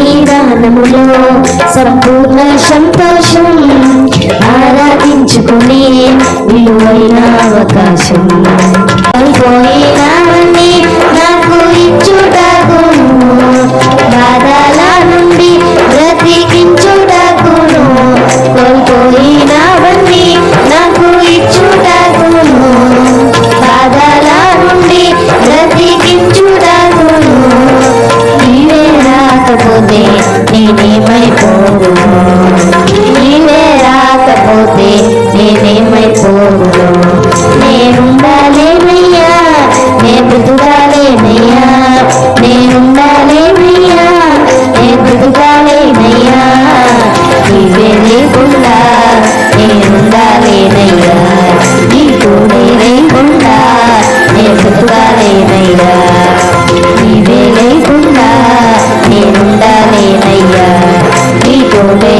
సన్నిధానములో సంపూర్ణ సంతోషం ఆరాధించుకునే విలువైన అవకాశం. నేనేమైపోదును నీవే రాకపోతే నేనేమైపోదును నేనుండాలేనయ్యా నే బ్రతుకాలేనయ్యా నేనుండాలేనయ్యా నే బ్రతుకాలేనయ్యా నీవే లేకుండా నేనుండాలేనయ్యా నీ తోడే లేకుండా నే బ్రతుకాలేనయ్యా నేనుండాలేనయ్యా నీ తోడే